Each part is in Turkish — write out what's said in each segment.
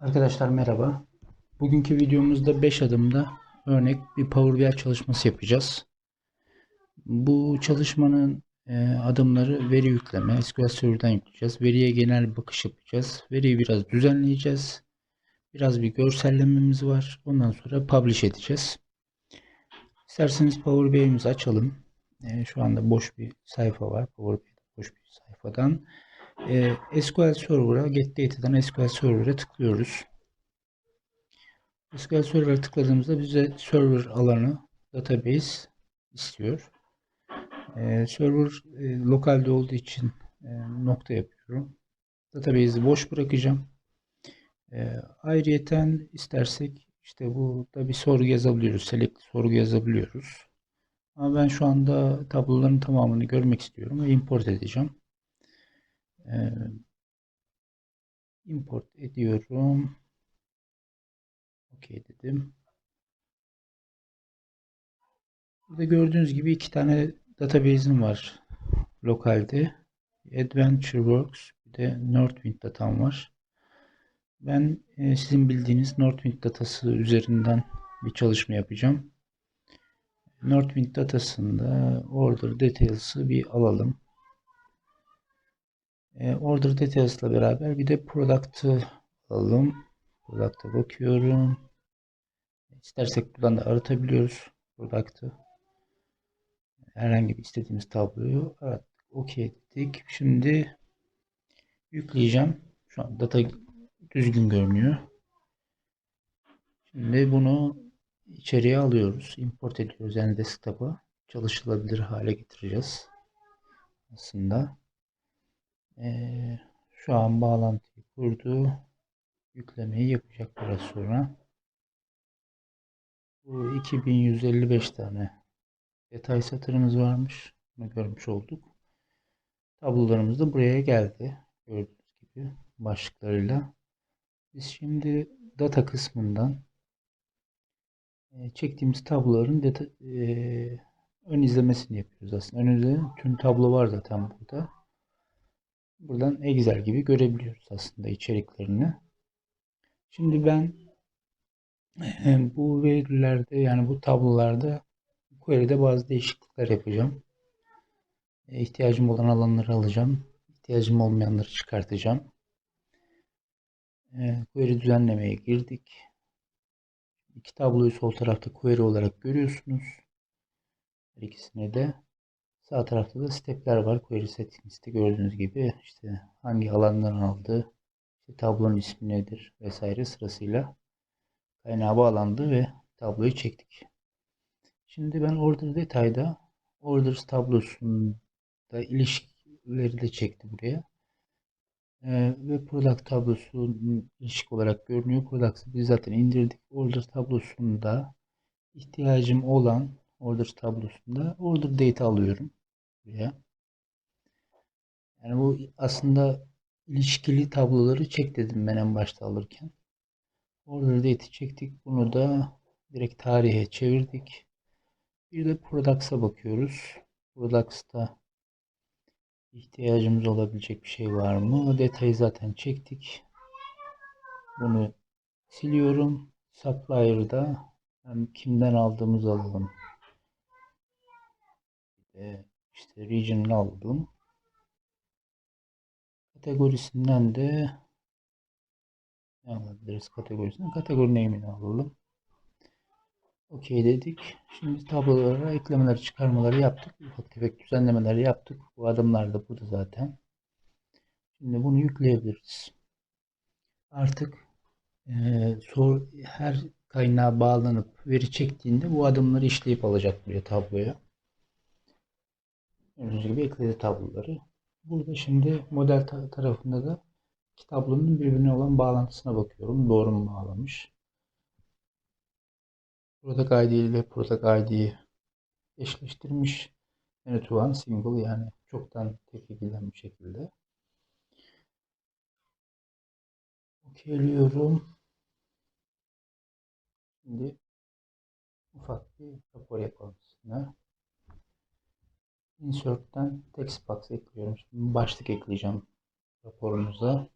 Arkadaşlar merhaba. Bugünkü videomuzda 5 adımda örnek bir Power BI çalışması yapacağız. Bu çalışmanın e, adımları veri yükleme, SQL Server'dan yükleyeceğiz. Veriye genel bakış yapacağız. Veriyi biraz düzenleyeceğiz. Biraz bir görsellememiz var. Ondan sonra publish edeceğiz. İsterseniz Power BI'mizi açalım. E, şu anda boş bir sayfa var. Power BI'de boş bir sayfadan. E, SQL Server'a, Get SQL Server'a tıklıyoruz. SQL Server'a tıkladığımızda bize server alanı database istiyor. E, server e, lokalde olduğu için e, nokta yapıyorum. Database'i boş bırakacağım. E, ayrıyeten istersek işte burada bir sorgu yazabiliyoruz. Select sorgu yazabiliyoruz. Ama ben şu anda tabloların tamamını görmek istiyorum ve import edeceğim. Ee, import ediyorum. OK dedim. Burada gördüğünüz gibi iki tane database'im var lokalde. AdventureWorks bir de Northwind datam var. Ben e, sizin bildiğiniz Northwind datası üzerinden bir çalışma yapacağım. Northwind datasında order details'ı bir alalım. E, order details ile beraber bir de product'ı alalım. Product'a bakıyorum. İstersek buradan da aratabiliyoruz product'ı. Herhangi bir istediğimiz tabloyu arattık. OK dedik. Şimdi yükleyeceğim. Şu an data düzgün görünüyor. Şimdi bunu içeriye alıyoruz. Import ediyoruz. Yani desktop'a çalışılabilir hale getireceğiz. Aslında. Ee, şu an bağlantıyı kurdu. Yüklemeyi yapacak biraz sonra. Bu 2155 tane detay satırımız varmış. Bunu görmüş olduk. Tablolarımız da buraya geldi. Gördüğünüz gibi başlıklarıyla. Biz şimdi data kısmından e, çektiğimiz tabloların data, e, ön izlemesini yapıyoruz aslında. Ön izleme tüm tablo var zaten burada. Buradan Excel gibi görebiliyoruz aslında içeriklerini. Şimdi ben e, bu verilerde yani bu tablolarda query'de bazı değişiklikler yapacağım. E, İhtiyacım olan alanları alacağım. İhtiyacım olmayanları çıkartacağım. E, query düzenlemeye girdik. İki tabloyu sol tarafta query olarak görüyorsunuz. Her ikisine de Sağ tarafta da stepler var. Query settings'te gördüğünüz gibi işte hangi alandan aldı, işte tablonun ismi nedir vesaire sırasıyla kaynağı bağlandı ve tabloyu çektik. Şimdi ben order detayda orders tablosunda ilişkileri de çekti buraya. Ee, ve product tablosu ilişki olarak görünüyor. Product'ı biz zaten indirdik. Order tablosunda ihtiyacım olan order tablosunda order data alıyorum buraya. Yani bu aslında ilişkili tabloları çek dedim ben en başta alırken. Order data çektik. Bunu da direkt tarihe çevirdik. Bir de products'a bakıyoruz. Products'ta ihtiyacımız olabilecek bir şey var mı? Detayı zaten çektik. Bunu siliyorum. Supplier'da hem kimden aldığımızı alalım. Ee, işte regional aldım. Kategorisinden de ne alabiliriz kategorisinden? Kategori name'ini alalım. OK dedik. Şimdi tablolara eklemeleri, çıkarmaları yaptık. Ufak tefek düzenlemeleri yaptık. Bu adımlar da burada zaten. Şimdi bunu yükleyebiliriz. Artık e, sor, her kaynağa bağlanıp veri çektiğinde bu adımları işleyip alacak buraya tabloya. Gördüğünüz gibi ekledi tabloları. Burada şimdi model ta tarafında da iki tablonun birbirine olan bağlantısına bakıyorum. Doğru mu bağlamış? Product ID ile Product ID'yi eşleştirmiş. Yani to one single yani çoktan tek edilen bir şekilde. Okeyliyorum. Şimdi ufak bir rapor yapalım sizinle. Insert'ten text box ekliyorum. Şimdi başlık ekleyeceğim raporumuza.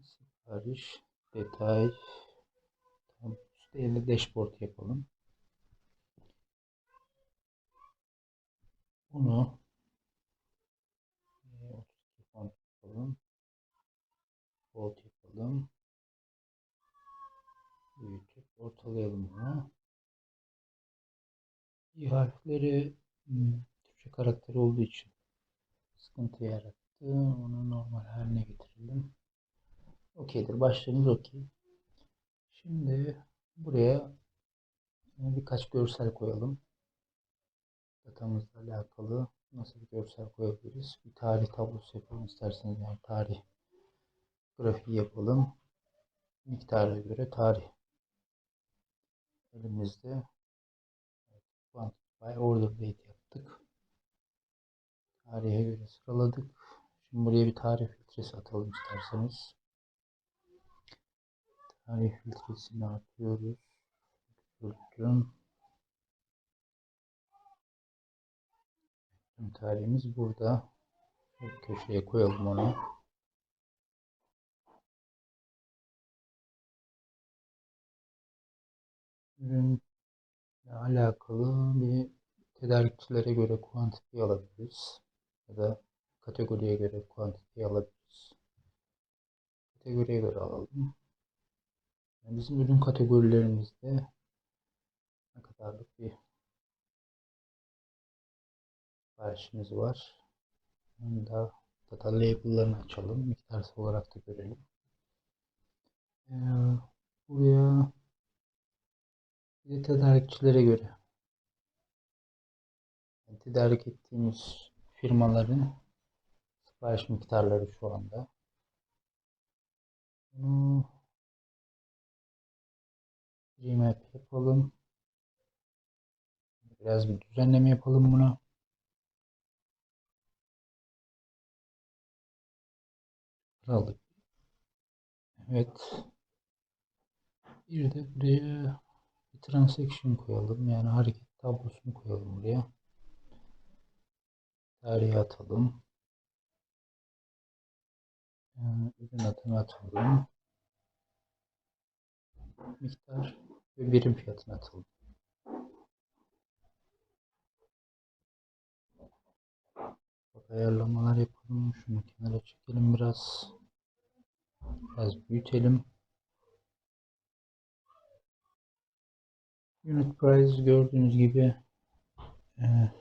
Sipariş, detay, yine dashboard yapalım. Bunu e, 32 font yapalım. Bold yapalım. Büyütüp ortalayalım bunu. İ harfleri hmm, Türkçe karakteri olduğu için sıkıntı yarattı. Onu normal haline getirelim. Okeydir. Başlığımız okey. Şimdi buraya birkaç görsel koyalım. Datamızla alakalı nasıl bir görsel koyabiliriz? Bir tarih tablosu yapalım isterseniz. Yani tarih grafiği yapalım. Miktara göre tarih. Elimizde Quantify Order Date yaptık. Tarihe göre sıraladık. Şimdi buraya bir tarih filtresi atalım isterseniz. Tarih filtresini atıyoruz. Tüm tarihimiz burada. Bir köşeye koyalım onu. Ürünle alakalı bir tedarikçilere göre quantity alabiliriz. Ya da kategoriye göre quantity alabiliriz. Kategoriye göre alalım. Yani bizim ürün kategorilerimizde ne kadarlık bir siparişimiz var. Bunu da data label'larını açalım. Miktarsal olarak da görelim. Ee, buraya bir tedarikçilere göre yani tedarik ettiğimiz firmaların sipariş miktarları şu anda. Bunu Gmap yapalım. Biraz bir düzenleme yapalım buna. Aldık. Evet. Bir de buraya bir transaction koyalım. Yani hareket tablosunu koyalım buraya. Tarihe atalım. Yani ürün adını atalım. Miktar ve birim fiyatını atalım. Bak ayarlamalar yapalım. Şunu kenara çekelim biraz. Biraz büyütelim. Unit price gördüğünüz gibi e,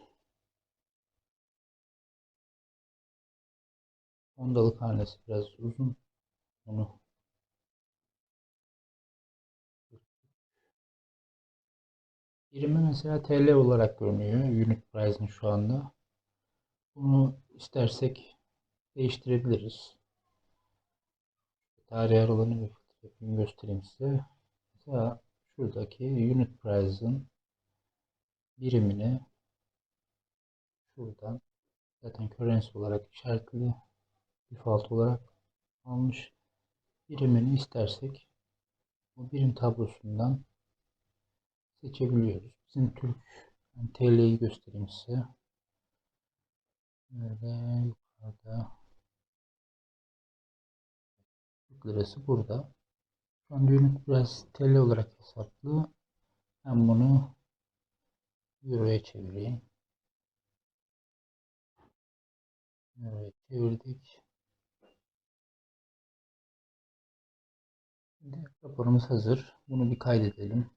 ondalık hanesi biraz uzun. Onu birimi mesela TL olarak görünüyor unit price'ın şu anda. Bunu istersek değiştirebiliriz. Tarih aralığını bir yapayım göstereyim size. Mesela şuradaki unit price'ın birimini şuradan zaten currency olarak işaretli default olarak almış birimini istersek bu birim tablosundan seçebiliyoruz. Bizim Türk yani TL'yi göstereyim size. Böyle yukarıda Türk lirası burada. Şu anda unit biraz TL olarak hesaplı. Ben bunu Euro'ya çevireyim. Euro'ya çevirdik. Şimdi raporumuz hazır. Bunu bir kaydedelim.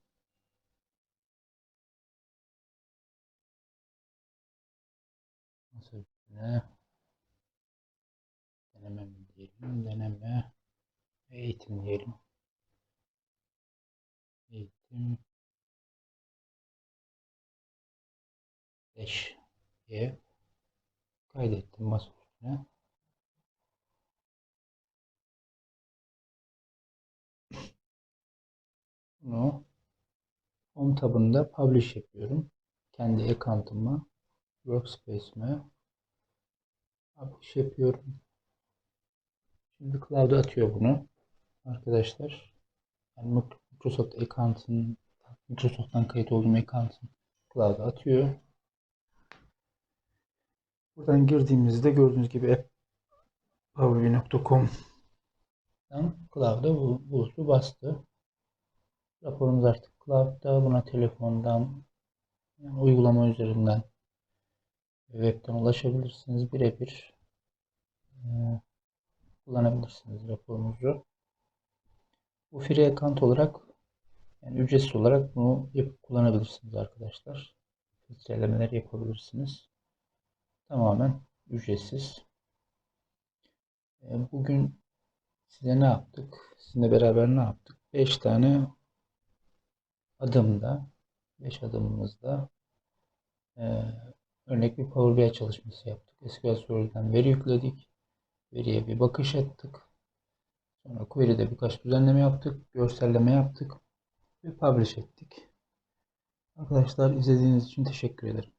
Üstüne deneme mi diyelim? Deneme eğitim diyelim. Eğitim 5 diye kaydettim masa üstüne. Bunu Home tabında publish yapıyorum. Kendi account'ıma, workspace'ime publish yapıyorum. Şimdi cloud'a atıyor bunu arkadaşlar. Yani Microsoft account'ın Microsoft'tan kayıt olduğum account'ın cloud'a atıyor. Buradan girdiğimizde gördüğünüz gibi apppowerbi.com'dan cloud'a bu, bulutu bastı. Raporumuz artık cloud'da. Buna telefondan yani uygulama üzerinden webten ulaşabilirsiniz. Birebir e, kullanabilirsiniz raporunuzu. Bu free account olarak yani ücretsiz olarak bunu yapıp kullanabilirsiniz arkadaşlar. Filtrelemeler yapabilirsiniz. Tamamen ücretsiz. E, Bugün size ne yaptık? Sizinle beraber ne yaptık? 5 tane adımda 5 adımımızda e, örnek bir Power BI çalışması yaptık. SQL Server'dan veri yükledik. Veriye bir bakış ettik. Sonra query'de birkaç düzenleme yaptık. Görselleme yaptık. Ve publish ettik. Arkadaşlar izlediğiniz için teşekkür ederim.